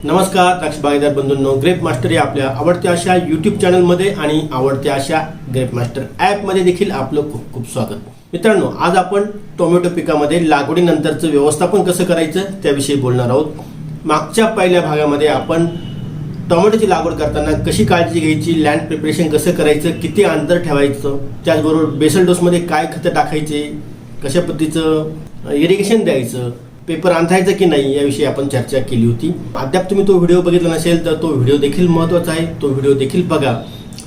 नमस्कार द्राक्ष बागेदार बंधूंनो grep master या आपल्या आवडत्या अशा यूट्यूब चॅनलमध्ये आणि आवडत्या अशा ग्रेप मास्टर ॲपमध्ये देखील आपलं खूप खूप स्वागत. मित्रांनो आज आपण टोमॅटो पिकामध्ये लागवडीनंतरचं व्यवस्थापन कसं करायचं त्याविषयी बोलणार आहोत. मागच्या पहिल्या भागामध्ये आपण टोमॅटोची लागवड करताना कशी काळजी घ्यायची लँड प्रिपरेशन कसं करायचं किती अंतर ठेवायचं त्याचबरोबर बेसल डोसमध्ये काय खतं टाकायचे कशा पद्धतीचं इरिगेशन द्यायचं पेपर आणायचा की नाही याविषयी आपण चर्चा केली होती. अद्याप तुम्ही तो व्हिडिओ बघितला नसेल तर तो व्हिडिओ देखील महत्त्वाचा आहे. तो व्हिडिओ देखील बघा.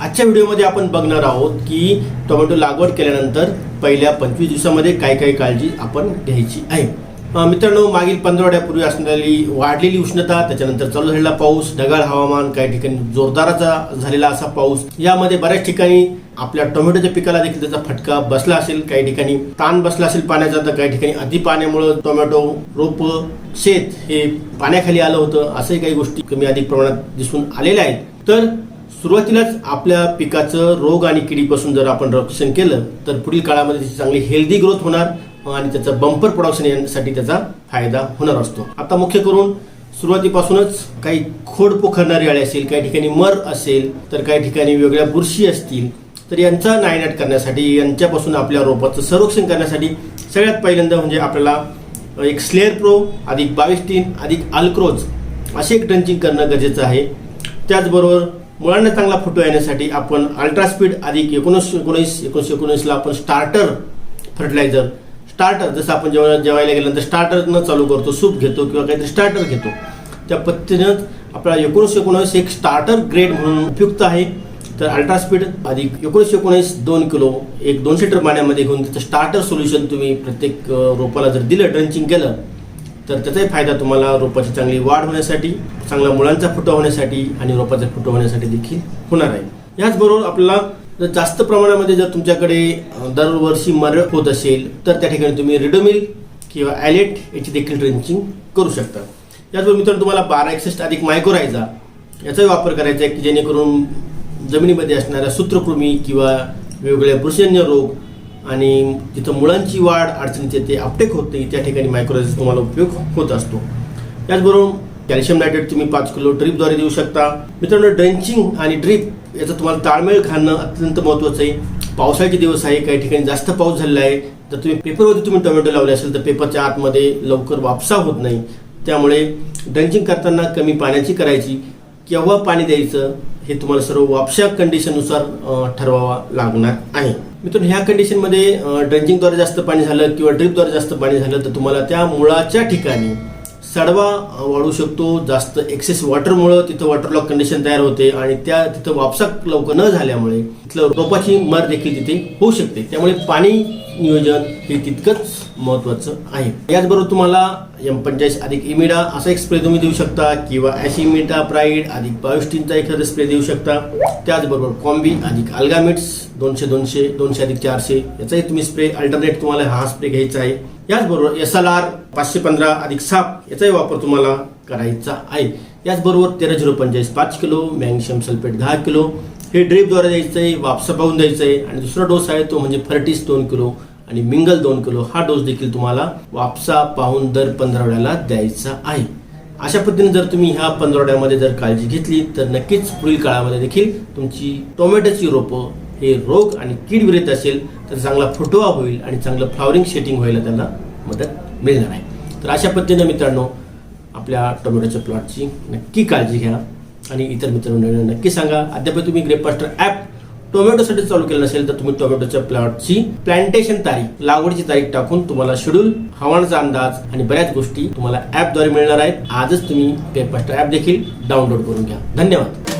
आजच्या व्हिडिओमध्ये आपण बघणार आहोत की टोमॅटो लागवड केल्यानंतर पहिल्या पंचवीस दिवसामध्ये काय काय काळजी आपण घ्यायची आहे. मित्रांनो मागील पंधरवड्यापूर्वी असणारी वाढलेली उष्णता त्याच्यानंतर चालू झालेला पाऊस ढगाळ हवामान काही ठिकाणी जोरदाराचा झालेला असा पाऊस. यामध्ये बऱ्याच ठिकाणी आपल्या टोमॅटोच्या पिकाला देखील त्याचा फटका बसला असेल. काही ठिकाणी ताण बसला असेल पाण्याचा तर काही ठिकाणी अति पाण्यामुळं टोमॅटो रोप शेत हे पाण्याखाली आलं होतं. असंही काही गोष्टी कमी अधिक प्रमाणात दिसून आलेल्या आहेत. तर सुरुवातीलाच आपल्या पिकाचं रोग आणि किडीपासून जर आपण रक्षण केलं तर पुढील काळामध्ये चांगली हेल्दी ग्रोथ होणार. आणि त्याचं बंपर प्रोडक्शन यांसाठी त्याचा फायदा होणार असतो. आता मुख्य करून सुरुवातीपासूनच काही खोड पोखरणारी अळी असेल काही ठिकाणी मर असेल तर काही ठिकाणी वेगळ्या बुरशी असतील तर यांचा नायनाट करण्यासाठी यांच्यापासून आपल्या रोपाचं संरक्षण करण्यासाठी सगळ्यात पहिल्यांदा म्हणजे आपल्याला एक स्लेअर प्रो अधिक बावीस टीन अधिक अल्क्रोज असे एक ड्रंचिंग करणं गरजेचं आहे. त्याचबरोबर मुळांना चांगला फोटो येण्यासाठी आपण अल्ट्रास्पीड अधिक एकोणीस एकोणीस एकोणीसशे एकोणीसला आपण स्टार्टर फर्टिलायझर स्टार्टर जसं आपण जेवण जेवायला गेल्यानंतर स्टार्टरनं चालू करतो सूप घेतो किंवा काहीतरी स्टार्टर घेतो त्या पद्धतीनं आपला एकोणीसशे एकोणीस एक स्टार्टर ग्रेड म्हणून उपयुक्त आहे. तर अल्ट्रास्पीड अधिक एकोणीसशे एकोणीस दोन किलो एक दोनशे लिटर पाण्यामध्ये घेऊन त्याचं स्टार्टर सोल्युशन तुम्ही प्रत्येक रोपाला जर दिलं ड्रंचिंग केलं तर त्याचाही फायदा तुम्हाला रोपाची चांगली वाढ होण्यासाठी चांगला मुळांचा फुटवा होण्यासाठी आणि रोपाचा फुटवा होण्यासाठी देखील होणार आहे. याचबरोबर आपल्याला जर जास्त प्रमाणामध्ये जर तुमच्याकडे दरवर्षी मर होत असेल तर त्या ठिकाणी तुम्ही रिडोमिल किंवा ॲलेट याची देखील ड्रेंचिंग करू शकता. याचबरोबर मित्रांनो तुम्हाला बारा एकसष्ट अधिक मायक्रोरायझा याचाही वापर करायचा आहे की जेणेकरून जमिनीमध्ये असणाऱ्या सूत्रकृमी किंवा वेगवेगळ्या बुरशीजन्य रोग आणि जिथं मुळांची वाढ अडचणीचे ते अपटेक होते त्या ठिकाणी मायक्रोरायझा तुम्हाला उपयोग होत असतो. त्याचबरोबर कॅल्शियम नायट्रेट तुम्ही पाच किलो ड्रीपद्वारे देऊ शकता. मित्रांनो ड्रेंचिंग आणि ड्रीप याचा तुम्हाला ताळमेळ घालणं अत्यंत महत्त्वाचं आहे. पावसाळ्याचे दिवस आहे काही ठिकाणी जास्त पाऊस झालेला आहे. जर तुम्ही पेपरवरती तुम्ही टोमॅटो लावले असेल तर पेपरच्या आतमध्ये लवकर वापसा होत नाही. त्यामुळे ड्रेंचिंग करताना कमी पाण्याची करायची केव्हा पाणी द्यायचं हे तुम्हाला सर्व वापशा कंडिशननुसार ठरवावा लागणार आहे. मित्रांनो ह्या कंडिशनमध्ये ड्रेंचिंगद्वारे जास्त पाणी झालं किंवा ड्रिपद्वारे जास्त पाणी झालं तर तुम्हाला त्या मुळाच्या ठिकाणी सडवा वाढू शकतो. जास्त एक्सेस वॉटरमुळं तिथं वॉटरलॉक कंडिशन तयार होते आणि त्या तिथं वापसा लवकर न झाल्यामुळे तिथलं रोपाची मर देखील तिथे होऊ शकते. त्यामुळे पाणी नियोजन हे तितकंच महत्त्वाचं आहे. याचबरोबर तुम्हाला एम पंचाळीस अधिक इमिडा असा एक स्प्रे तुम्ही देऊ शकता किंवा ॲशिमिटा प्राईड अधिक बायोस्टीनचा एखादा स्प्रे देऊ शकता. त्याचबरोबर कॉम्बी अधिक अल्गामिट्स दोनशे दोनशे दोनशे अधिक चारशे याचाही तुम्ही स्प्रे अल्टरनेट तुम्हाला हा स्प्रे घ्यायचा आहे. याचबरोबर एस एल आर पाचशे पंधरा अधिक साप याचाही वापर तुम्हाला करायचा आहे. याचबरोबर तेरा झिरो पंचेचाळीस पाच किलो मॅग्नेशियम सल्फेट दहा किलो हे ड्रीपद्वारे द्यायचं आहे वापसा पाहून द्यायचं आहे. आणि दुसरा डोस आहे तो म्हणजे फर्टिस दोन किलो आणि मिंगल दोन किलो. हा डोस देखील तुम्हाला वापसा पाहून दर पंधरावड्याला द्यायचा आहे. अशा पद्धतीने जर तुम्ही ह्या पंधरावड्यामध्ये जर काळजी घेतली तर नक्कीच पुढील काळामध्ये देखील तुमची टोमॅटोची रोपं हे रोग आणि कीड विरहित असेल तर चांगला फुटवा होईल आणि चांगलं फ्लॉवरिंग शेटिंग व्हायला त्यांना मदत मिळणार आहे. तर अशा पद्धतीनं मित्रांनो आपल्या टोमॅटोच्या प्लॉटची नक्की काळजी घ्या. आणि इतर मित्रांना नक्की सांगा. अद्याप तुम्ही ग्रेपमास्टर ॲप टोमॅटोसाठी चालू केलं नसेल तर तुम्ही टोमॅटोच्या प्लॉटची प्लांटेशन तारीख लागवडीची तारीख टाकून तुम्हाला शेड्यूल हवामानाचा अंदाज आणि बऱ्याच गोष्टी तुम्हाला ॲपद्वारे मिळणार आहेत. आजच तुम्ही ग्रेपमास्टर ॲप देखील डाउनलोड करून घ्या. धन्यवाद.